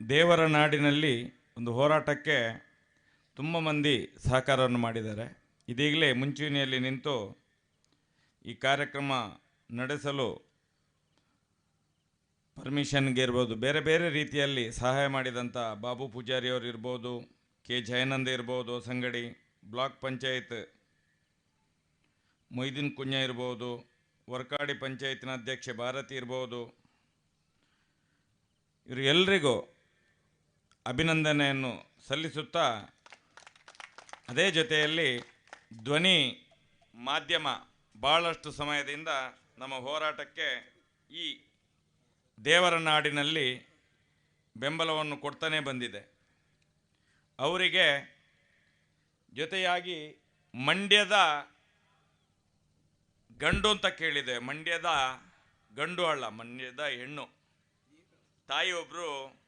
ದೇವರ ನಾಡಿನಲ್ಲಿ ಒಂದು ಹೋರಾಟಕ್ಕೆ ತುಂಬ ಮಂದಿ ಸಹಕಾರವನ್ನು ಮಾಡಿದ್ದಾರೆ. ಇದೀಗಲೇ ಮುಂಚೂಣಿಯಲ್ಲಿ ನಿಂತು ಈ ಕಾರ್ಯಕ್ರಮ ನಡೆಸಲು ಪರ್ಮಿಷನ್ಗೆ ಇರ್ಬೋದು, ಬೇರೆ ಬೇರೆ ರೀತಿಯಲ್ಲಿ ಸಹಾಯ ಮಾಡಿದಂಥ ಬಾಬು ಪೂಜಾರಿಯವರು ಇರ್ಬೋದು, ಕೆ ಜಯನಂದ ಇರ್ಬೋದು, ಸಂಗಡಿ, ಬ್ಲಾಕ್ ಪಂಚಾಯತ್, ಮೊಯ್ದಿನ್ ಕುಂಜ ಇರ್ಬೋದು, ವರ್ಕಾಡಿ ಪಂಚಾಯತ್ನ ಅಧ್ಯಕ್ಷೆ ಭಾರತಿ ಇರ್ಬೋದು. ಇವರು ಎಲ್ರಿಗೂ ಅಭಿನಂದನೆಯನ್ನು ಸಲ್ಲಿಸುತ್ತಾ ಅದೇ ಜೊತೆಯಲ್ಲಿ ಧ್ವನಿ ಮಾಧ್ಯಮ ಭಾಳಷ್ಟು ಸಮಯದಿಂದ ನಮ್ಮ ಹೋರಾಟಕ್ಕೆ ಈ ದೇವರ ನಾಡಿನಲ್ಲಿ ಬೆಂಬಲವನ್ನು ಕೊಡ್ತಾನೆ ಬಂದಿದೆ. ಅವರಿಗೆ ಜೊತೆಯಾಗಿ ಮಂಡ್ಯದ ಗಂಡು ಅಂತ ಕೇಳಿದೆ. ಮಂಡ್ಯದ ಗಂಡು ಅಲ್ಲ, ಮಂಡ್ಯದ ಹೆಣ್ಣು. ತಾಯಿಯೊಬ್ಬರು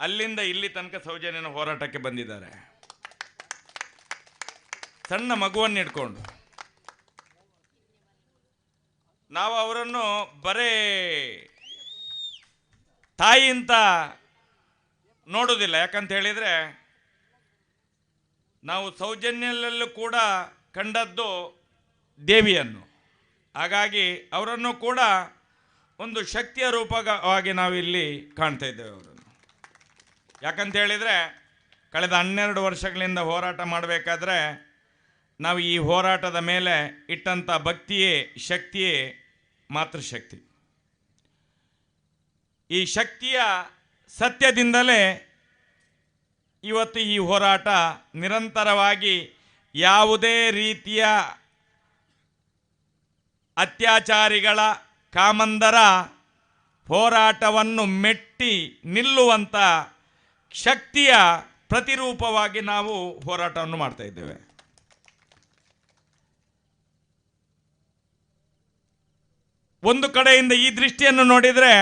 ಅಲ್ಲಿಂದ ಇಲ್ಲಿ ತನಕ ಸೌಜನ್ಯನ ಹೋರಾಟಕ್ಕೆ ಬಂದಿದ್ದಾರೆ. ಸಣ್ಣ ಮಗುವನ್ನು ಇಟ್ಕೊಂಡು. ನಾವು ಅವರನ್ನು ಬರೇ ತಾಯಿ ಅಂತ ನೋಡೋದಿಲ್ಲ ಯಾಕಂತ ಹೇಳಿದರೆ ನಾವು ಸೌಜನ್ಯದಲ್ಲೂ ಕೂಡ ಕಂಡದ್ದು ದೇವಿಯನ್ನು. ಹಾಗಾಗಿ ಅವರನ್ನು ಕೂಡ ಒಂದು ಶಕ್ತಿಯ ರೂಪವಾಗಿ ನಾವಿಲ್ಲಿ ಕಾಣ್ತಾ ಇದ್ದೇವೆ ಅವರನ್ನು ಯಾಕಂತ ಹೇಳಿದರೆ, ಕಳೆದ ಹನ್ನೆರಡು ವರ್ಷಗಳಿಂದ ಹೋರಾಟ ಮಾಡಬೇಕಾದ್ರೆ, ನಾವು ಈ ಹೋರಾಟದ ಮೇಲೆ ಇಟ್ಟಂಥ ಭಕ್ತಿಯೇ, ಶಕ್ತಿಯೇ ಮಾತೃಶಕ್ತಿ. ಈ ಶಕ್ತಿಯ ಸತ್ಯದಿಂದಲೇ ಇವತ್ತು ಈ ಹೋರಾಟ ನಿರಂತರವಾಗಿ ಯಾವುದೇ ರೀತಿಯ ಅತ್ಯಾಚಾರಿಗಳ, ಕಾಮಂದರ ಹೋರಾಟವನ್ನು ಮೆಟ್ಟಿ ನಿಲ್ಲುವಂಥ ಶಕ್ತಿಯ ಪ್ರತಿರೂಪವಾಗಿ ನಾವು ಹೋರಾಟವನ್ನು ಮಾಡ್ತಾ ಇದ್ದೇವೆ. ಒಂದು ಕಡೆಯಿಂದ ಈ ದೃಷ್ಟಿಯನ್ನು ನೋಡಿದರೆ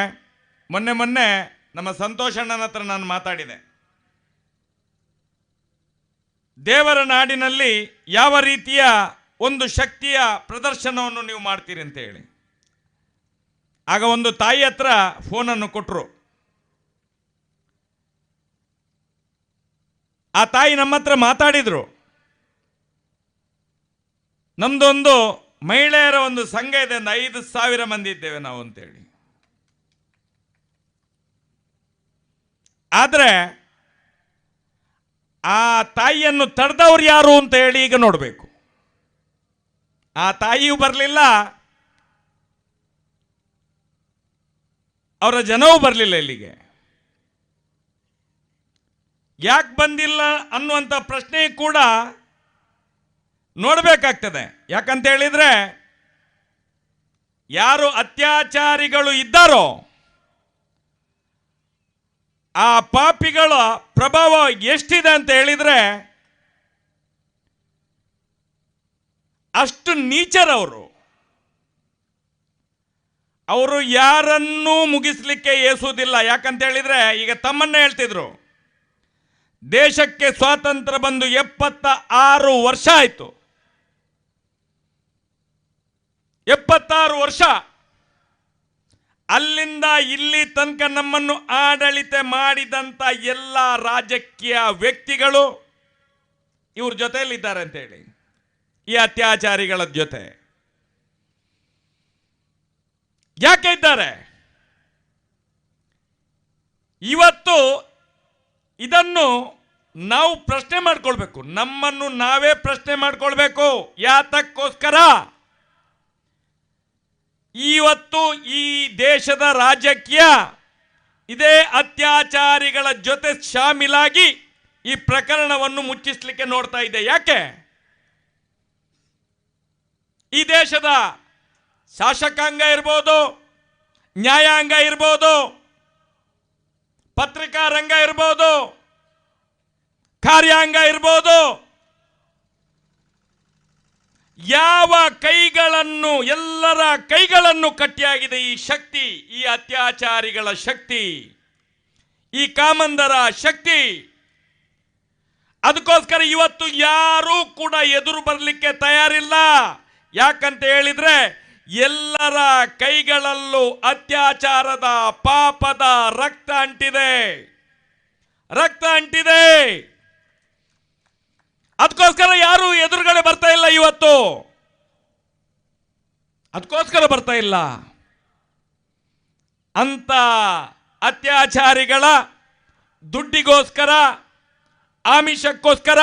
ಮೊನ್ನೆ ಮೊನ್ನೆ ನಮ್ಮ ಸಂತೋಷಣ್ಣನ ಹತ್ರ ನಾನು ಮಾತಾಡಿದೆ. ದೇವರ ನಾಡಿನಲ್ಲಿ ಯಾವ ರೀತಿಯ ಒಂದು ಶಕ್ತಿಯ ಪ್ರದರ್ಶನವನ್ನು ನೀವು ಮಾಡ್ತೀರಿ ಅಂತ ಹೇಳಿ. ಆಗ ಒಂದು ತಾಯಿ ಹತ್ರ ಫೋನನ್ನು ಕೊಟ್ಟರು ಆ ತಾಯಿ ನಮ್ಮ ಹತ್ರ ಮಾತಾಡಿದರು. ನಮ್ಮದೊಂದು ಮಹಿಳೆಯರ ಒಂದು ಸಂಘ ಇದೆ, ಒಂದು ಐದು ಸಾವಿರ ಮಂದಿ ಇದ್ದೇವೆ ನಾವು ಅಂತೇಳಿ. ಆದರೆ ಆ ತಾಯಿಯನ್ನು ತಡೆದವ್ರು ಯಾರು ಅಂತ ಹೇಳಿ ಈಗ ನೋಡಬೇಕು. ಆ ತಾಯಿಯೂ ಬರಲಿಲ್ಲ. ಅವರ ಜನವೂ ಬರಲಿಲ್ಲ ಇಲ್ಲಿಗೆ. ಯಾಕೆ ಬಂದಿಲ್ಲ ಅನ್ನುವಂಥ ಪ್ರಶ್ನೆ ಕೂಡ ನೋಡಬೇಕಾಗ್ತದೆ. ಯಾಕಂತ ಹೇಳಿದರೆ, ಯಾರು ಅತ್ಯಾಚಾರಿಗಳು ಇದ್ದಾರೋ, ಆ ಪಾಪಿಗಳ ಪ್ರಭಾವ ಎಷ್ಟಿದೆ ಅಂತ ಹೇಳಿದರೆ, ಅಷ್ಟು ನೀಚರವರು ಅವರು. ಯಾರನ್ನೂ ಮುಗಿಸ್ಲಿಕ್ಕೆ ಏಸುವುದಿಲ್ಲ ಯಾಕಂತ ಹೇಳಿದ್ರೆ, ಈಗ ತಮ್ಮನ್ನೇ ಹೇಳ್ತಿದ್ರು. ದೇಶಕ್ಕೆ ಸ್ವಾತಂತ್ರ್ಯ ಬಂದು ಎಪ್ಪತ್ತ ಆರು ವರ್ಷ ಆಯಿತು. ಎಪ್ಪತ್ತಾರು ವರ್ಷ. ಅಲ್ಲಿಂದ ಇಲ್ಲಿ ತನಕ ನಮ್ಮನ್ನು ಆಡಳಿತ ಮಾಡಿದಂಥ ಎಲ್ಲ ರಾಜಕೀಯ ವ್ಯಕ್ತಿಗಳು ಇವ್ರ ಜೊತೆಯಲ್ಲಿದ್ದಾರೆ ಅಂತೇಳಿ ಈ ಅತ್ಯಾಚಾರಿಗಳ ಜೊತೆ. ಯಾಕೆ ಇದ್ದಾರೆ? ಇವತ್ತು ಇದನ್ನು ನಾವು ಪ್ರಶ್ನೆ ಮಾಡ್ಕೊಳ್ಬೇಕು. ನಮ್ಮನ್ನು ನಾವೇ ಪ್ರಶ್ನೆ ಮಾಡ್ಕೊಳ್ಬೇಕು. ಯಾತಕ್ಕೋಸ್ಕರ? ಇವತ್ತು ಈ ದೇಶದ ರಾಜಕೀಯ ಇದೇ ಅತ್ಯಾಚಾರಿಗಳ ಜೊತೆ ಶಾಮಿಲಾಗಿ ಈ ಪ್ರಕರಣವನ್ನು ಮುಚ್ಚಿಸ್ಲಿಕ್ಕೆ ನೋಡ್ತಾ ಇದೆ. ಯಾಕೆ? ಈ ದೇಶದ ಶಾಸಕಾಂಗ ಇರ್ಬೋದು, ನ್ಯಾಯಾಂಗ ಇರ್ಬೋದು ಪತ್ರಿಕಾ ರಂಗ ಇರ್ಬೋದು, ಕಾರ್ಯಾಂಗ ಇರ್ಬೋದು. ಯಾವ ಕೈಗಳನ್ನು, ಎಲ್ಲರ ಕೈಗಳನ್ನು ಕಟ್ಟಿಯಾಗಿದೆ ಈ ಶಕ್ತಿ, ಈ ಅತ್ಯಾಚಾರಿಗಳ ಶಕ್ತಿ, ಈ ಕಾಮಂದರ ಶಕ್ತಿ. ಅದಕ್ಕೋಸ್ಕರ ಇವತ್ತು ಯಾರೂ ಕೂಡ ಎದುರು ಬರಲಿಕ್ಕೆ ತಯಾರಿಲ್ಲ. ಯಾಕಂತ ಹೇಳಿದ್ರೆ ಎಲ್ಲರ ಕೈಗಳಲ್ಲೂ ಅತ್ಯಾಚಾರದ ಪಾಪದ ರಕ್ತ ಅಂಟಿದೆ. ರಕ್ತ ಅಂಟಿದೆ. ಅದಕ್ಕೋಸ್ಕರ ಯಾರು ಎದುರುಗಡೆ ಬರ್ತಾ ಇಲ್ಲ ಇವತ್ತು. ಅದಕ್ಕೋಸ್ಕರ ಬರ್ತಾ ಇಲ್ಲ. ಅಂತ ಅತ್ಯಾಚಾರಿಗಳ ದುಡ್ಡಿಗೋಸ್ಕರ, ಆಮಿಷಕ್ಕೋಸ್ಕರ,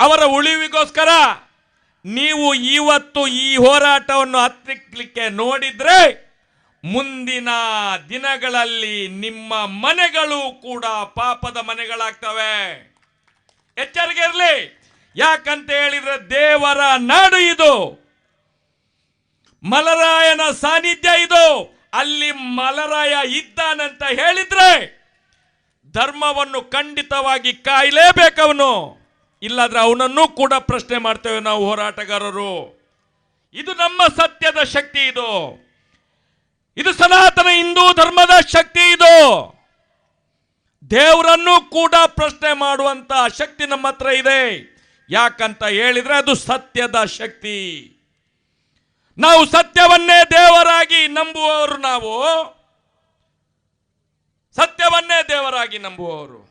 ಅವರ ಉಳಿವಿಗೋಸ್ಕರ ನೀವು ಇವತ್ತು ಈ ಹೋರಾಟವನ್ನು ಹತ್ತಿಕ್ಲಿಕ್ಕೆ ನೋಡಿದ್ರೆ ಮುಂದಿನ ದಿನಗಳಲ್ಲಿ ನಿಮ್ಮ ಮನೆಗಳು ಕೂಡ ಪಾಪದ ಮನೆಗಳಾಗ್ತವೆ. ಎಚ್ಚರಿಕೆ ಇರಲಿ. ಯಾಕಂತ ಹೇಳಿದ್ರೆ ದೇವರ ನಾಡು ಇದು. ಮಲರಾಯನ ಸಾನ್ನಿಧ್ಯ ಇದು. ಅಲ್ಲಿ ಮಲರಾಯ ಇದ್ದಾನಂತ ಹೇಳಿದ್ರೆ ಧರ್ಮವನ್ನು ಖಂಡಿತವಾಗಿ ಕಾಯಲೇಬೇಕವನು. ಇಲ್ಲಾದ್ರೆ ಅವನನ್ನು ಕೂಡ ಪ್ರಶ್ನೆ ಮಾಡ್ತೇವೆ ನಾವು ಹೋರಾಟಗಾರರು. ಇದು ನಮ್ಮ ಸತ್ಯದ ಶಕ್ತಿ ಇದು. ಇದು ಸನಾತನ ಹಿಂದೂ ಧರ್ಮದ ಶಕ್ತಿ ಇದು. ದೇವರನ್ನು ಕೂಡ ಪ್ರಶ್ನೆ ಮಾಡುವಂತ ಶಕ್ತಿ ನಮ್ಮ ಹತ್ರ ಇದೆ. ಯಾಕಂತ ಹೇಳಿದ್ರೆ ಅದು ಸತ್ಯದ ಶಕ್ತಿ. ನಾವು ಸತ್ಯವನ್ನೇ ದೇವರಾಗಿ ನಂಬುವವರು ನಾವು. ಸತ್ಯವನ್ನೇ ದೇವರಾಗಿ ನಂಬುವವರು.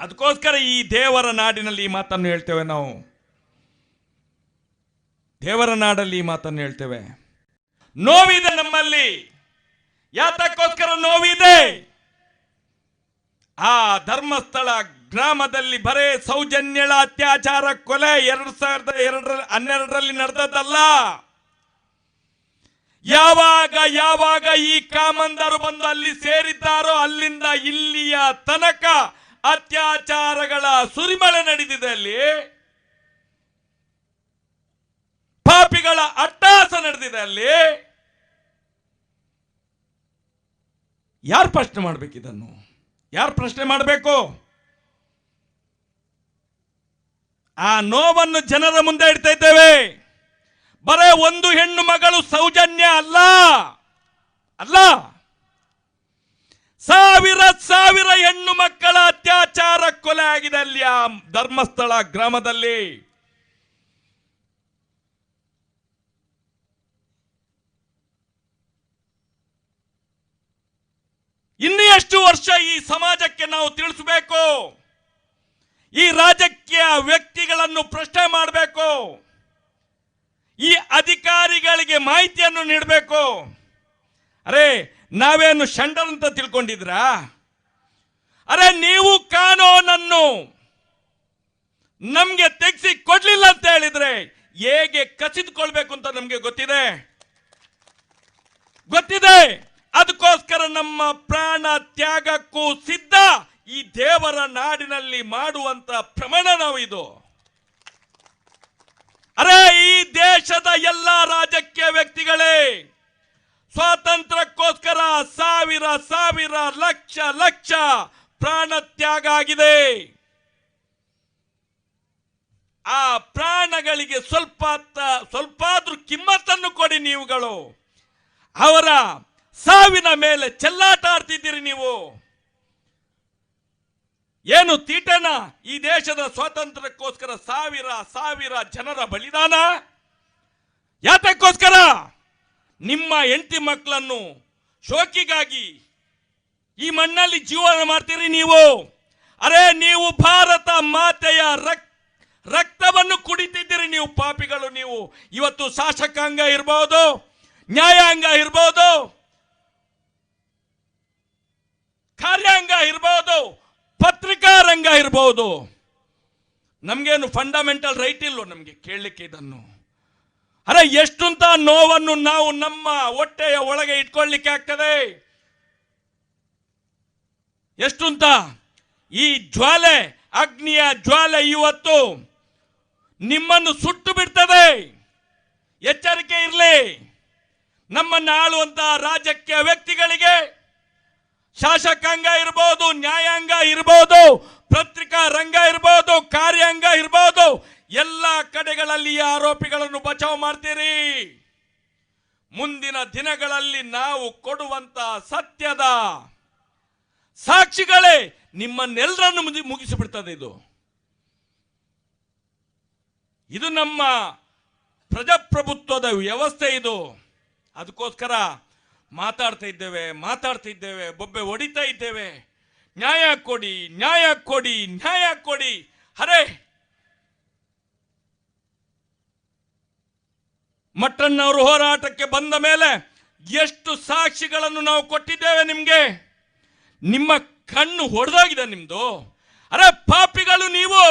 ಅದಕ್ಕೋಸ್ಕರ ಈ ದೇವರ ನಾಡಿನಲ್ಲಿ ಈ ಮಾತನ್ನು ಹೇಳ್ತೇವೆ ನಾವು. ದೇವರ ನಾಡಲ್ಲಿ ಈ ಮಾತನ್ನು ಹೇಳ್ತೇವೆ. ನೋವಿದೆ ನಮ್ಮಲ್ಲಿ. ಯಾತಕ್ಕೋಸ್ಕರ ನೋವಿದೆ? ಆ ಧರ್ಮಸ್ಥಳ ಗ್ರಾಮದಲ್ಲಿ ಬರೇ ಸೌಜನ್ಯಳ ಅತ್ಯಾಚಾರ ಕೊಲೆ ಎರಡ್ ಸಾವಿರದ ಎರಡರ ಹನ್ನೆರಡರಲ್ಲಿ ನಡೆದದ್ದಲ್ಲ. ಯಾವಾಗ ಯಾವಾಗ ಈ ಕಾಮಂದರು ಬಂದು ಅಲ್ಲಿ ಸೇರಿದ್ದಾರೋ ಅಲ್ಲಿಂದ ಇಲ್ಲಿಯ ತನಕ ಅತ್ಯಾಚಾರಗಳ ಸುರಿಮಳೆ ನಡೆದಿದೆ ಅಲ್ಲಿ. ಪಾಪಿಗಳ ಅಟ್ಟಾಸ ನಡೆದಿದೆ ಅಲ್ಲಿ. ಯಾರು ಪ್ರಶ್ನೆ ಮಾಡ್ಬೇಕು ಇದನ್ನು? ಯಾರು ಪ್ರಶ್ನೆ ಮಾಡಬೇಕು? ಆ ನೋವನ್ನು ಜನರ ಮುಂದೆ ಇಡ್ತಾ ಇದ್ದೇವೆ. ಬರೇ ಒಂದು ಹೆಣ್ಣು ಮಗಳು ಸೌಜನ್ಯ ಅಲ್ಲ. ಅಲ್ಲ. ಸಾವಿರ ಸಾವಿರ ಹೆಣ್ಣು ಮಕ್ಕಳ ಅತ್ಯಾಚಾರ ಕೊಲೆ ಆಗಿದೆ ಅಲ್ಲಿ ಆ ಧರ್ಮಸ್ಥಳ ಗ್ರಾಮದಲ್ಲಿ. ಇನ್ನು ಎಷ್ಟು ವರ್ಷ ಈ ಸಮಾಜಕ್ಕೆ ನಾವು ತಿಳಿಸಬೇಕು. ಈ ರಾಜಕೀಯ ವ್ಯಕ್ತಿಗಳನ್ನು ಪ್ರಶ್ನೆ ಮಾಡಬೇಕು. ಈ ಅಧಿಕಾರಿಗಳಿಗೆ ಮಾಹಿತಿಯನ್ನು ನೀಡಬೇಕು. ಅರೆ ನಾವೇನು ಶಂಡರ್ ಅಂತ ತಿಳ್ಕೊಂಡಿದ್ರಾ? ಅರೆ, ನೀವು ಕಾನೂನನ್ನು ನಮ್ಗೆ ತೆಗೆಸಿ ಕೊಡ್ಲಿಲ್ಲ ಅಂತ ಹೇಳಿದ್ರೆ ಹೇಗೆ ಕಸಿದುಕೊಳ್ಬೇಕು ಅಂತ ನಮ್ಗೆ ಗೊತ್ತಿದೆ? ಗೊತ್ತಿದೆ. ಅದಕ್ಕೋಸ್ಕರ ನಮ್ಮ ಪ್ರಾಣ ತ್ಯಾಗಕ್ಕೂ ಸಿದ್ಧ ಈ ದೇವರ ನಾಡಿನಲ್ಲಿ ಮಾಡುವಂತ ಪ್ರಮಾಣ ನಾವು ಇದು ಅರೆ, ಈ ದೇಶದ ಎಲ್ಲ ರಾಜಕೀಯ ವ್ಯಕ್ತಿಗಳೇ ಸ್ವಾತಂತ್ರ್ಯಕ್ಕೋಸ್ಕರ ಸಾವಿರ ಸಾವಿರ ಲಕ್ಷ ಲಕ್ಷ ಪ್ರಾಣ ತ್ಯಾಗ ಆಗಿದೆ. ಆ ಪ್ರಾಣಗಳಿಗೆ ಸ್ವಲ್ಪ ತ- ಸ್ವಲ್ಪ ಆದ್ರೂ ಕಿಮ್ಮತ್ತನ್ನು ಕೊಡಿ ನೀವುಗಳು. ಅವರ ಸಾವಿನ ಮೇಲೆ ಚೆಲ್ಲಾಟ ಆಡ್ತಿದ್ದೀರಿ ನೀವು. ಏನು ತೀಟನ? ಈ ದೇಶದ ಸ್ವಾತಂತ್ರ್ಯಕ್ಕೋಸ್ಕರ ಸಾವಿರ ಸಾವಿರ ಜನರ ಬಲಿದಾನ? ಯಾತಕ್ಕೋಸ್ಕರ? ನಿಮ್ಮ ಹೆಂಡತಿ ಮಕ್ಕಳನ್ನು ಶೋಕಿಗಾಗಿ ಈ ಮಣ್ಣಲ್ಲಿ ಜೀವನ ಮಾಡ್ತೀರಿ ನೀವು? ಅರೆ, ನೀವು ಭಾರತ ಮಾತೆಯ ರಕ್, ರಕ್ತವನ್ನು ಕುಡಿತಿದ್ದೀರಿ ನೀವು ಪಾಪಿಗಳು ನೀವು. ಇವತ್ತು ಶಾಸಕಾಂಗ ಇರಬಹುದು ನ್ಯಾಯಾಂಗ ಇರಬಹುದು ಕಾರ್ಯಾಂಗ ಇರಬಹುದು ಪತ್ರಿಕಾ ರಂಗ ಇರಬಹುದು ನಮಗೇನು ಫಂಡಮೆಂಟಲ್ ರೈಟ್ ಇಲ್ಲೋ ನಮಗೆ ಕೇಳಲಿಕ್ಕೆ ಇದನ್ನು? ಅರೆ, ಎಷ್ಟುಂತ ನೋವನ್ನು ನಾವು ನಮ್ಮ ಹೊಟ್ಟೆಯ ಒಳಗೆ ಇಟ್ಕೊಳ್ಳಿಕ್ಕೆ ಆಗ್ತದೆ? ಎಷ್ಟುಂತ? ಈ ಜ್ವಾಲೆ, ಅಗ್ನಿಯ ಜ್ವಾಲೆ ಇವತ್ತು ನಿಮ್ಮನ್ನು ಸುಟ್ಟು ಬಿಡ್ತದೆ. ಎಚ್ಚರಿಕೆ ಇರಲಿ. ನಮ್ಮನ್ನು ಆಳುವಂತ ರಾಜಕೀಯ ವ್ಯಕ್ತಿಗಳಿಗೆ ಶಾಸಕಾಂಗ ಇರಬಹುದು ನ್ಯಾಯಾಂಗ ಇರಬಹುದು ಪತ್ರಿಕಾ ರಂಗ ಇರಬಹುದು ಕಾರ್ಯಾಂಗ ಇರಬಹುದು ಎಲ್ಲ ಕಡೆಗಳಲ್ಲಿ ಆರೋಪಿಗಳನ್ನು ಬಚಾವ್ ಮಾಡ್ತೀರಿ. ಮುಂದಿನ ದಿನಗಳಲ್ಲಿ ನಾವು ಕೊಡುವಂತ ಸತ್ಯದ ಸಾಕ್ಷಿಗಳೇ ನಿಮ್ಮನ್ನೆಲ್ಲರನ್ನು ಮುಗಿ- ಮುಗಿಸಿಬಿಡ್ತದೆ ಇದು. ಇದು ನಮ್ಮ ಪ್ರಜಾಪ್ರಭುತ್ವದ ವ್ಯವಸ್ಥೆ ಇದು. ಅದಕ್ಕೋಸ್ಕರ ಮಾತಾಡ್ತಾ ಇದ್ದೇವೆ ಮಾತಾಡ್ತಾ ಇದ್ದೇವೆ, ಬೊಬ್ಬೆ ಹೊಡಿತಾ ಇದ್ದೇವೆ. ನ್ಯಾಯ ಕೊಡಿ ನ್ಯಾಯ ಕೊಡಿ ನ್ಯಾಯ ಕೊಡಿ. ಅರೆ ಮಟ್ಟಣ್ಣವರು ಹೋರಾಟಕ್ಕೆ ಬಂದ ಮೇಲೆ ಎಷ್ಟು ಸಾಕ್ಷಿಗಳನ್ನು ನಾವು ಕೊಟ್ಟಿದ್ದೇವೆ ನಿಮಗೆ? ನಿಮ್ಮ ಕಣ್ಣು ಹೊಡೆದೋಗಿದೆ ನಿಮ್ಮದು ಅರೆ ಪಾಪಿಗಳು ನೀವು.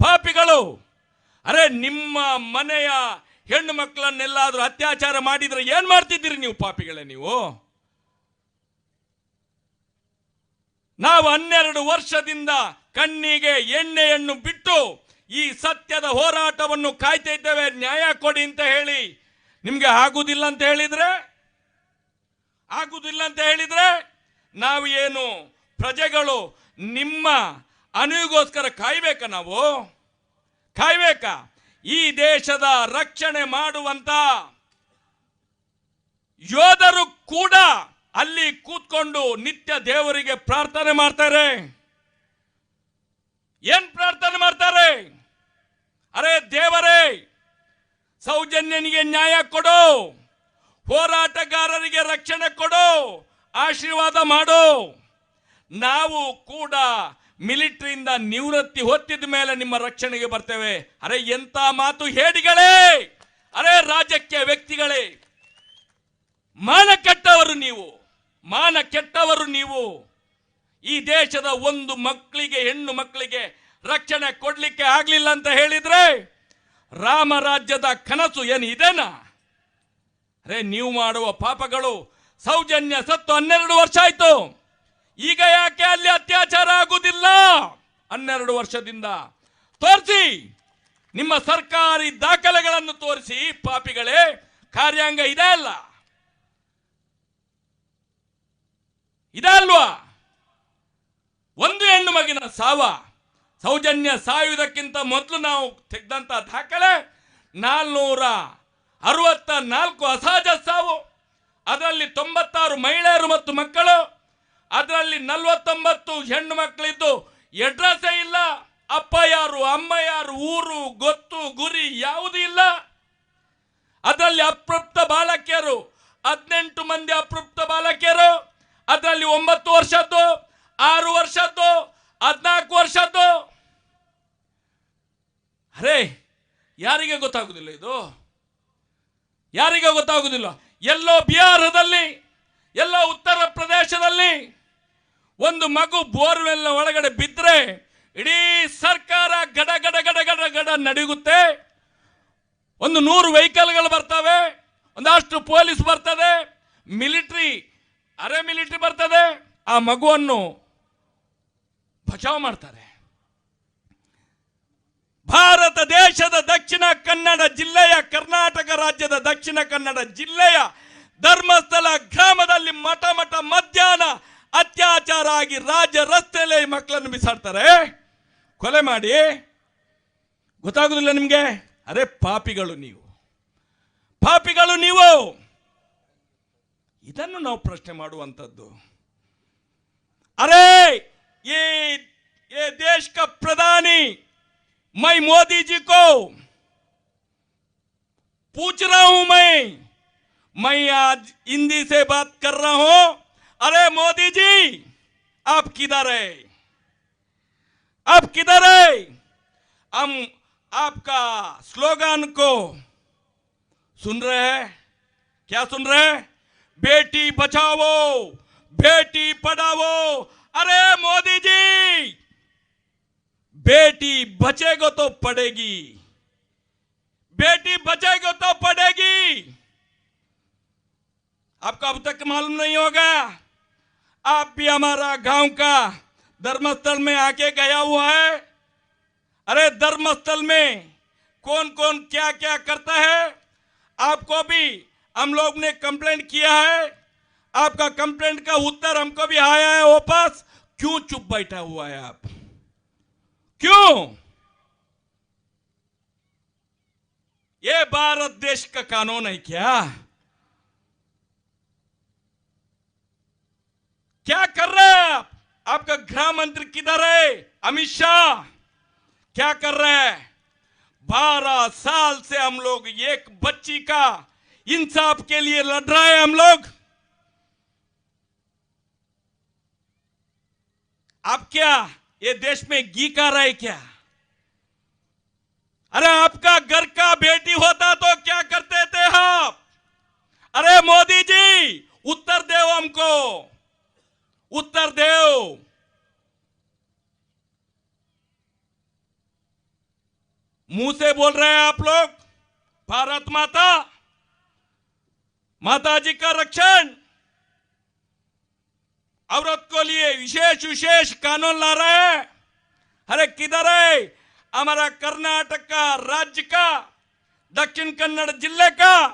ಪಾಪಿಗಳು. ಅರೆ ನಿಮ್ಮ ಮನೆಯ ಹೆಣ್ಣು ಮಕ್ಕಳನ್ನೆಲ್ಲಾದರೂ ಅತ್ಯಾಚಾರ ಮಾಡಿದರೆ ಏನು ಮಾಡ್ತಿದ್ದೀರಿ ನೀವು ಪಾಪಿಗಳೇ ನೀವು? ನಾವು ಹನ್ನೆರಡು ವರ್ಷದಿಂದ ಕಣ್ಣಿಗೆ ಎಣ್ಣೆಯನ್ನು ಬಿಟ್ಟು ಈ ಸತ್ಯದ ಹೋರಾಟವನ್ನು ಕಾಯ್ತಾ ಇದ್ದೇವೆ. ನ್ಯಾಯ ಕೊಡಿ ಅಂತ ಹೇಳಿ. ನಿಮ್ಗೆ ಆಗುದಿಲ್ಲ ಅಂತ ಹೇಳಿದ್ರೆ? ಆಗುದಿಲ್ಲ ಅಂತ ಹೇಳಿದ್ರೆ ನಾವು ಏನು ಪ್ರಜೆಗಳು ನಿಮ್ಮ ಅನುವಿಗೋಸ್ಕರ ಕಾಯ್ಬೇಕಾ ನಾವು? ಕಾಯ್ಬೇಕಾ? ಈ ದೇಶದ ರಕ್ಷಣೆ ಮಾಡುವಂತ ಯೋಧರು ಕೂಡ ಅಲ್ಲಿ ಕೂತ್ಕೊಂಡು ನಿತ್ಯ ದೇವರಿಗೆ ಪ್ರಾರ್ಥನೆ ಮಾಡ್ತಾರೆ. ಏನ್ ಪ್ರಾರ್ಥನೆ ಮಾಡ್ತಾರೆ? ಅರೆ ದೇವರೇ, ಸೌಜನ್ಯನಿಗೆ ನ್ಯಾಯ ಕೊಡು, ಹೋರಾಟಗಾರರಿಗೆ ರಕ್ಷಣೆ ಕೊಡು, ಆಶೀರ್ವಾದ ಮಾಡು. ನಾವು ಕೂಡ ಮಿಲಿಟರಿಯಿಂದ ನಿವೃತ್ತಿ ಹೊತ್ತಿದ ಮೇಲೆ ನಿಮ್ಮ ರಕ್ಷಣೆಗೆ ಬರ್ತೇವೆ. ಅರೆ ಎಂತ ಮಾತು ಹೇಡಿಗಳೇ, ಅರೆ ರಾಜಕೀಯ ವ್ಯಕ್ತಿಗಳೇ. ಮಾನ ಕೆಟ್ಟವರು ನೀವು, ಮಾನ ಕೆಟ್ಟವರು ನೀವು. ಈ ದೇಶದ ಒಂದು ಮಕ್ಕಳಿಗೆ, ಹೆಣ್ಣು ಮಕ್ಕಳಿಗೆ ರಕ್ಷಣೆ ಕೊಡ್ಲಿಕ್ಕೆ ಆಗ್ಲಿಲ್ಲ ಅಂತ ಹೇಳಿದ್ರೆ ರಾಮರಾಜ್ಯದ ಕನಸು ಏನು ಇದೇನಾ ಅರೆ, ನೀವು ಮಾಡುವ ಪಾಪಗಳು ಸೌಜನ್ಯ ಸತ್ತು ಹನ್ನೆರಡು ವರ್ಷ ಆಯ್ತು. ಈಗ ಯಾಕೆ ಅಲ್ಲಿ ಅತ್ಯಾಚಾರ ಆಗುವುದಿಲ್ಲ ಹನ್ನೆರಡು ವರ್ಷದಿಂದ ತೋರಿಸಿ, ನಿಮ್ಮ ಸರ್ಕಾರಿ ದಾಖಲೆಗಳನ್ನು ತೋರಿಸಿ ಪಾಪಿಗಳೇ, ಕಾರ್ಯಾಂಗ ಇದೆ ಅಲ್ಲ? ಇದೆ ಅಲ್ವಾ? ಒಂದು ಹೆಣ್ಣು ಮಗಿನ ಸಾವ ಸೌಜನ್ಯ ಸಾಯುವುದಕ್ಕಿಂತ ಮೊದಲು ನಾವು ತೆಗೆದಂತ ದಾಖಲೆ ನಾಲ್ನೂರ ಅರವತ್ತ ನಾಲ್ಕು ಅಸಹಜ ಸಾವು, ಅದರಲ್ಲಿ ತೊಂಬತ್ತಾರು ಮಹಿಳೆಯರು ಮತ್ತು ಮಕ್ಕಳು, ಅದರಲ್ಲಿ ನಲವತ್ತೊಂಬತ್ತು ಹೆಣ್ಣು ಮಕ್ಕಳಿದ್ದು ಎಡ್ರೆಸ್ಸೇ ಇಲ್ಲ ಅಪ್ಪ ಯಾರು ಅಮ್ಮ ಯಾರು ಊರು, ಗೊತ್ತು, ಗುರಿ ಯಾವುದೂ ಇಲ್ಲ. ಅದರಲ್ಲಿ ಅಪೃಪ್ತ ಬಾಲಕಿಯರು, ಹದಿನೆಂಟು ಮಂದಿ ಅಪೃಪ್ತ ಬಾಲಕಿಯರು, ಅದರಲ್ಲಿ ಒಂಬತ್ತು ವರ್ಷದ್ದು, ಆರು ವರ್ಷದ್ದು ಹದಿನಾಲ್ಕು ವರ್ಷದ್ದು? ಅರೇ, ಯಾರಿಗೆ ಗೊತ್ತಾಗುದಿಲ್ಲ ಇದು? ಯಾರಿಗೆ ಗೊತ್ತಾಗುದಿಲ್ಲ? ಎಲ್ಲೋ ಬಿಹಾರದಲ್ಲಿ, ಎಲ್ಲೋ ಉತ್ತರ ಪ್ರದೇಶದಲ್ಲಿ ಒಂದು ಮಗು ಬೋರ್ವೆಲ್ ಒಳಗಡೆ ಬಿದ್ದರೆ ಇಡೀ ಸರ್ಕಾರ ಗಡ ಗಡ ಗಡ ಗಡ ಗಡ ನಡೆಯುತ್ತೆ ಒಂದು ನೂರು ವೆಹಿಕಲ್ಗಳು ಬರ್ತವೆ, ಒಂದಷ್ಟು ಪೊಲೀಸ್ ಬರ್ತದೆ, ಮಿಲಿಟ್ರಿ, ಅರೆ ಮಿಲಿಟ್ರಿ ಬರ್ತದೆ. ಆ ಮಗುವನ್ನು ಬಚಾವ್ ಮಾಡ್ತಾರೆ. ಭಾರತ ದೇಶದ ದಕ್ಷಿಣ ಕನ್ನಡ ಜಿಲ್ಲೆಯ ಕರ್ನಾಟಕ ರಾಜ್ಯದ ದಕ್ಷಿಣ ಕನ್ನಡ ಜಿಲ್ಲೆಯ ಧರ್ಮಸ್ಥಳ ಗ್ರಾಮದಲ್ಲಿ ಮಠ ಮಠ ಮಧ್ಯಾಹ್ನ ಅತ್ಯಾಚಾರ ಆಗಿ ರಾಜ್ಯ ರಸ್ತೆಯಲ್ಲಿ ಮಕ್ಕಳನ್ನು ಬಿಸಾಡ್ತಾರೆ. ಕೊಲೆ ಮಾಡಿ. ಗೊತ್ತಾಗುದಿಲ್ಲ ನಿಮಗೆ? ಅರೆ ಪಾಪಿಗಳು ನೀವು. ಪಾಪಿಗಳು ನೀವು. ಇದನ್ನು ನಾವು ಪ್ರಶ್ನೆ ಮಾಡುವಂಥದ್ದು. अरे ये ये देश का प्रधानी, मैं मोदी जी को पूछ रहा हूँ मैं। मैं आज हिंदी से बात कर रहा हूँ। अरे मोदी जी, आप किधर है? आप किधर है? हम आपका स्लोगन को सुन रहे हैं। क्या सुन रहे हैं? बेटी बचाओ, बेटी पढ़ाओ अरे मोदी जी बेटी बचेगा तो पढ़ेगी। बेटी बचेगा तो पढ़ेगी। आपको अब तक मालूम नहीं होगा, आप भी हमारा गाँव का धर्मस्थल में आके गया हुआ है। अरे धर्मस्थल में कौन कौन क्या क्या करता है, आपको भी हम लोग ने कंप्लेंट किया है। आपका कंप्लेंट का उत्तर हमको भी आया है वापस। क्यों चुप बैठा हुआ है आप? क्यों? ये भारत देश का कानून है क्या? क्या कर रहे हैं आप? आपका गृह मंत्री किधर है? अमित शाह। क्या कर रहे हैं? बारह साल से हम लोग एक बच्ची का इंसाफ के लिए लड़ रहा है हम लोग। आप क्या ये देश में घी का है क्या? अरे आपका घर का बेटी होता तो क्या करते थे आप? अरे मोदी जी, उत्तर दो हमको। उत्तर दो मुँह से बोल रहे हैं आप लोग, भारत माता माता जी का रक्षण। औरत को लिए विशेष विशेष कानून ला रहे हैं। अरे किधर है? हमारा कर्नाटक का, राज्य का, दक्षिण कन्नड़ ज़िले का,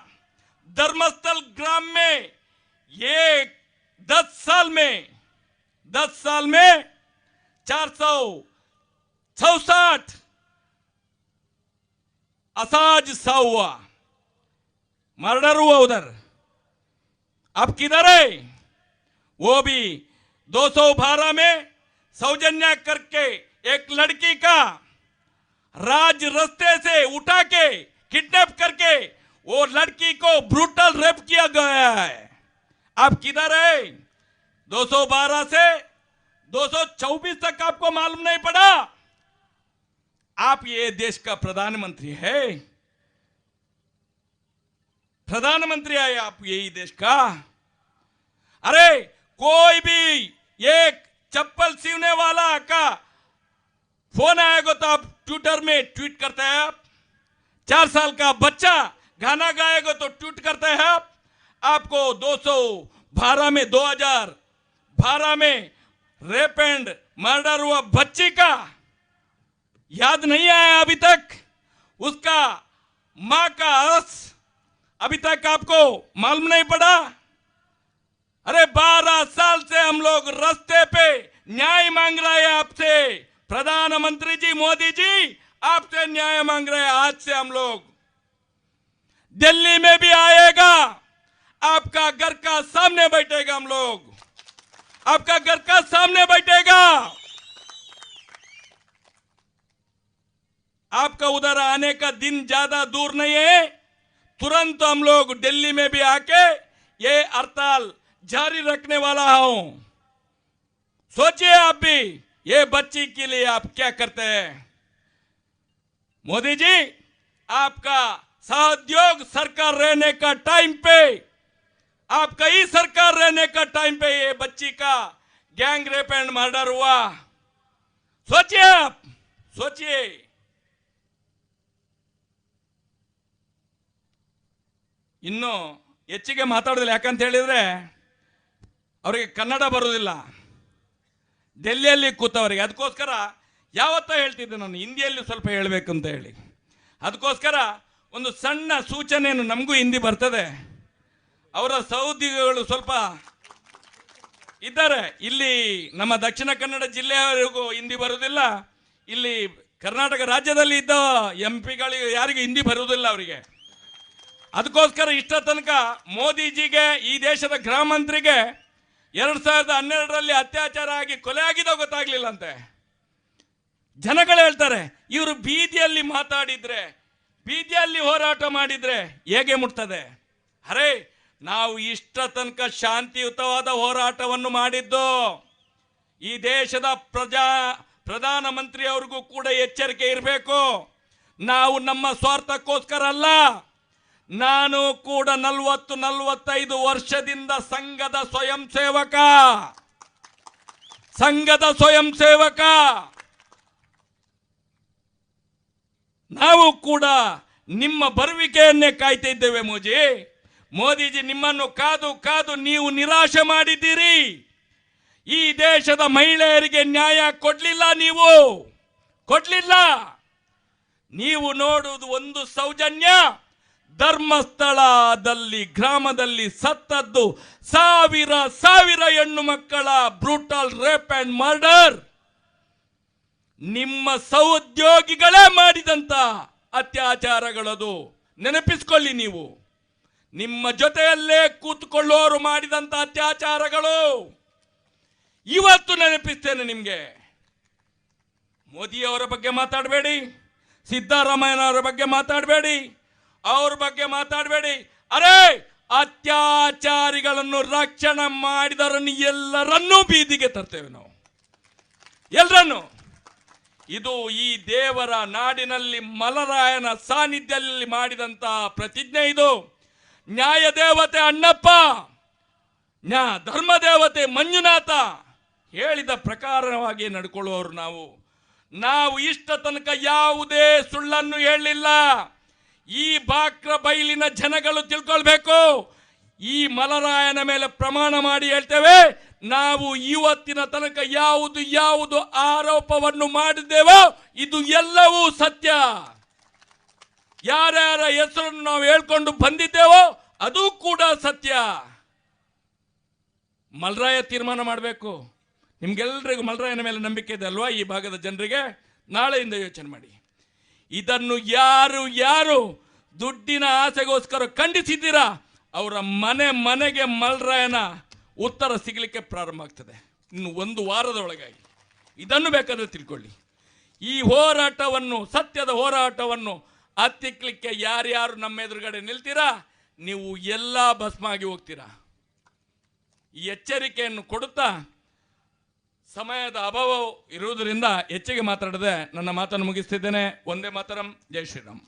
धर्मस्थल ग्राम में, ये दस साल में, दस साल में चार सौ चौसठ असाज सा हुआ। मर्डर हुआ उधर। अब किधर है? वो भी 212 में सौजन्य करके एक लड़की का राज रस्ते से उठा के किडनैप करके वो लड़की को ब्रूटल रेप किया गया है। आप किधर है? 212 से 224 तक आपको मालूम नहीं पड़ा? आप ये देश का प्रधानमंत्री है। प्रधानमंत्री है आप यही देश का? अरे कोई भी एक चप्पल सीवने वाला का फ़ोन आएगा तो आप ट्विटर में ट्वीट करते हैं आप। चार साल का बच्चा गाना गाएगा तो ट्वीट करते हैं आप। आपको 212 में 2012 में रेप एंड मर्डर हुआ बच्ची का। याद नहीं आया अभी तक। उसका माँ का अर्थ अभी तक आपको मालूम नहीं पड़ा। अरे बारह साल से हम लोग रास्ते पे न्याय मांग रहे हैं आपसे। प्रधानमंत्री जी, मोदी जी, आपसे न्याय मांग रहे हैं आज से हम लोग। दिल्ली में भी आएगा। आपका घर का सामने बैठेगा हम लोग। आपका घर का सामने बैठेगा। आपका उधर आने का दिन ज़्यादा दूर नहीं है। तुरंत हम लोग दिल्ली में भी आके ये हड़ताल जारी रखने वाला हूं सोचिए आप भी ये बच्ची के लिए आप क्या करते हैं मोदी जी आपका सहउद्योग सरकार रहने का टाइम पे आपका ही सरकार रहने का टाइम पे ये बच्ची का गैंग रेप एंड मर्डर हुआ सोचिए आप सोचिए ಇನ್ನು ಹೆಚ್ಚಿಗೆ ಮಾತಾಡೋದಿಲ್ಲ ಯಾಕಂತ ಹೇಳಿದ್ರೆ ಅವರಿಗೆ ಕನ್ನಡ ಬರೋದಿಲ್ಲ. ಡೆಲ್ಲಿಯಲ್ಲಿ ಕೂತವರಿಗೆ. ಅದಕ್ಕೋಸ್ಕರ ಯಾವತ್ತೋ ಹೇಳ್ತಿದ್ದೆ ನಾನು, ಹಿಂದಿಯಲ್ಲಿ ಸ್ವಲ್ಪ ಹೇಳಬೇಕು ಅಂತ ಹೇಳಿ. ಅದಕ್ಕೋಸ್ಕರ ಒಂದು ಸಣ್ಣ ಸೂಚನೆಯನ್ನು ನಮಗೂ ಹಿಂದಿ ಬರ್ತದೆ. ಅವರ ಸೌದಿಗಳು ಸ್ವಲ್ಪ ಇದ್ದಾರೆ. ಇಲ್ಲಿ ನಮ್ಮ ದಕ್ಷಿಣ ಕನ್ನಡ ಜಿಲ್ಲೆಯವರಿಗೂ ಹಿಂದಿ ಬರುವುದಿಲ್ಲ ಇಲ್ಲಿ ಕರ್ನಾಟಕ ರಾಜ್ಯದಲ್ಲಿ ಇದ್ದ ಎಂ ಪಿಗಳಿಗೆ ಯಾರಿಗೂ ಹಿಂದಿ ಬರುವುದಿಲ್ಲ ಅವರಿಗೆ. ಅದಕ್ಕೋಸ್ಕರ ಇಷ್ಟ ತನಕ ಮೋದಿಜಿಗೆ, ಈ ದೇಶದ ಗೃಹ ಮಂತ್ರಿಗೆ ಎರಡ್ ಸಾವಿರದ ಹನ್ನೆರಡರಲ್ಲಿ ಅತ್ಯಾಚಾರ ಆಗಿ ಕೊಲೆ ಆಗಿದೋ ಗೊತ್ತಾಗ್ಲಿಲ್ಲ ಜನಗಳು ಹೇಳ್ತಾರೆ, ಇವರು ಬೀದಿಯಲ್ಲಿ ಮಾತಾಡಿದ್ರೆ, ಬೀದಿಯಲ್ಲಿ ಹೋರಾಟ ಮಾಡಿದ್ರೆ ಹೇಗೆ ಮುಟ್ತದೆ? ಅರೆ, ನಾವು ಇಷ್ಟ ತನಕ ಶಾಂತಿಯುತವಾದ ಹೋರಾಟವನ್ನು ಮಾಡಿದ್ದು, ಈ ದೇಶದ ಪ್ರಜಾ ಪ್ರಧಾನಮಂತ್ರಿ ಅವ್ರಿಗೂ ಕೂಡ ಎಚ್ಚರಿಕೆ ಇರಬೇಕು. ನಾವು ನಮ್ಮ ಸ್ವಾರ್ಥಕ್ಕೋಸ್ಕರ ಅಲ್ಲ. ನಾನು ಕೂಡ ನಲವತ್ತು, ನಲವತ್ತೈದು ವರ್ಷದಿಂದ ಸಂಘದ ಸ್ವಯಂ ಸೇವಕ. ಸಂಘದ ಸ್ವಯಂ ಸೇವಕ. ನಾವು ಕೂಡ ನಿಮ್ಮ ಬರುವಿಕೆಯನ್ನೇ ಕಾಯ್ತಾ ಇದ್ದೇವೆ ಮೋಜಿ. ಮೋದಿಜಿ, ನಿಮ್ಮನ್ನು ಕಾದು ಕಾದು ನೀವು ನಿರಾಶೆ ಮಾಡಿದ್ದೀರಿ. ಈ ದೇಶದ ಮಹಿಳೆಯರಿಗೆ ನ್ಯಾಯ ಕೊಡ್ಲಿಲ್ಲ ನೀವು. ಕೊಡ್ಲಿಲ್ಲ. ನೀವು ನೋಡುವುದು ಒಂದು ಸೌಜನ್ಯ. ಧರ್ಮಸ್ಥಳದಲ್ಲಿ, ಗ್ರಾಮದಲ್ಲಿ ಸತ್ತದ್ದು ಸಾವಿರ ಸಾವಿರ ಹೆಣ್ಣು ಮಕ್ಕಳ ಬ್ರೂಟಲ್ ರೇಪ್ ಅಂಡ್ ಮರ್ಡರ್ ನಿಮ್ಮ ಸಹೋದ್ಯೋಗಿಗಳೇ ಮಾಡಿದಂತ ಅತ್ಯಾಚಾರಗಳದು. ನೆನಪಿಸ್ಕೊಳ್ಳಿ ನೀವು. ನಿಮ್ಮ ಜೊತೆಯಲ್ಲೇ ಕೂತ್ಕೊಳ್ಳೋರು ಮಾಡಿದಂತ ಅತ್ಯಾಚಾರಗಳು. ಇವತ್ತು ನೆನಪಿಸ್ತೇನೆ ನಿಮಗೆ. ಮೋದಿಯವರ ಬಗ್ಗೆ ಮಾತಾಡಬೇಡಿ, ಸಿದ್ದರಾಮಯ್ಯನವರ ಬಗ್ಗೆ ಮಾತಾಡಬೇಡಿ. ಅವ್ರ ಬಗ್ಗೆ ಮಾತಾಡಬೇಡಿ. ಅರೆ, ಅತ್ಯಾಚಾರಿಗಳನ್ನು ರಕ್ಷಣೆ ಮಾಡಿದರನ್ನು ಎಲ್ಲರನ್ನೂ ಬೀದಿಗೆ ತರ್ತೇವೆ ನಾವು. ಎಲ್ಲರನ್ನು ಇದು ಈ ದೇವರ ನಾಡಿನಲ್ಲಿ ಮಲರಾಯನ ಸಾನ್ನಿಧ್ಯದಲ್ಲಿ ಮಾಡಿದಂತಹ ಪ್ರತಿಜ್ಞೆ ಇದು. ನ್ಯಾಯ ದೇವತೆ ಅಣ್ಣಪ್ಪ, ನ್ಯಾ ಧರ್ಮ ದೇವತೆ ಮಂಜುನಾಥ ಹೇಳಿದ ಪ್ರಕಾರವಾಗಿ ನಡ್ಕೊಳ್ಳುವವರು ನಾವು. ನಾವು ಇಷ್ಟ ತನಕ ಯಾವುದೇ ಸುಳ್ಳನ್ನು ಹೇಳಲಿಲ್ಲ. ಈ ಬಾಕ್ರ ಬೈಲಿನ ಜನಗಳು ತಿಳ್ಕೊಳ್ಬೇಕು. ಈ ಮಲರಾಯನ ಮೇಲೆ ಪ್ರಮಾಣ ಮಾಡಿ ಹೇಳ್ತೇವೆ, ನಾವು ಇವತ್ತಿನ ತನಕ ಯಾವುದು ಯಾವುದು ಆರೋಪವನ್ನು ಮಾಡಿದ್ದೇವೋ, ಇದು ಎಲ್ಲವೂ ಸತ್ಯ. ಯಾರ್ಯಾರ ಹೆಸರನ್ನು ನಾವು ಹೇಳ್ಕೊಂಡು ಬಂದಿದ್ದೇವೋ, ಅದು ಕೂಡ ಸತ್ಯ. ಮಲರಾಯ ತೀರ್ಮಾನ ಮಾಡಬೇಕು. ನಿಮ್ಗೆಲ್ರಿಗೂ ಮಲರಾಯನ ಮೇಲೆ ನಂಬಿಕೆ ಇದೆ ಅಲ್ವಾ ಈ ಭಾಗದ ಜನರಿಗೆ? ನಾಳೆಯಿಂದ ಯೋಚನೆ ಮಾಡಿ. ಇದನ್ನು ಯಾರು ಯಾರು ದುಡ್ಡಿನ ಆಸೆಗೋಸ್ಕರ ಖಂಡಿಸಿದ್ದೀರಾ? ಅವರ ಮನೆ ಮನೆಗೆ ಮಲ್ರಾಯನ ಉತ್ತರ ಸಿಗಲಿಕ್ಕೆ ಪ್ರಾರಂಭ ಆಗ್ತದೆ. ಇನ್ನು ಒಂದು ವಾರದೊಳಗಾಗಿ. ಇದನ್ನು ಬೇಕಾದರೆ ತಿಳ್ಕೊಳ್ಳಿ. ಈ ಹೋರಾಟವನ್ನು, ಸತ್ಯದ ಹೋರಾಟವನ್ನು ಹತ್ತಿಕ್ಲಿಕ್ಕೆ ಯಾರ್ಯಾರು ನಮ್ಮ ಎದುರುಗಡೆ ನಿಲ್ತೀರಾ? ನೀವು ಎಲ್ಲ ಭಸ್ಮ ಆಗಿ ಹೋಗ್ತೀರಾ. ಈ ಎಚ್ಚರಿಕೆಯನ್ನು ಕೊಡುತ್ತಾ ಸಮಯದ ಅಭಾವ ಇರುವುದರಿಂದ ಹೆಚ್ಚಿಗೆ ಮಾತಾಡದೆ ನನ್ನ ಮಾತನ್ನು ಮುಗಿಸ್ತಿದ್ದೇನೆ. ಒಂದೇ ಮಾತರಂ ಜೈ ಶ್ರೀರಾಮ್.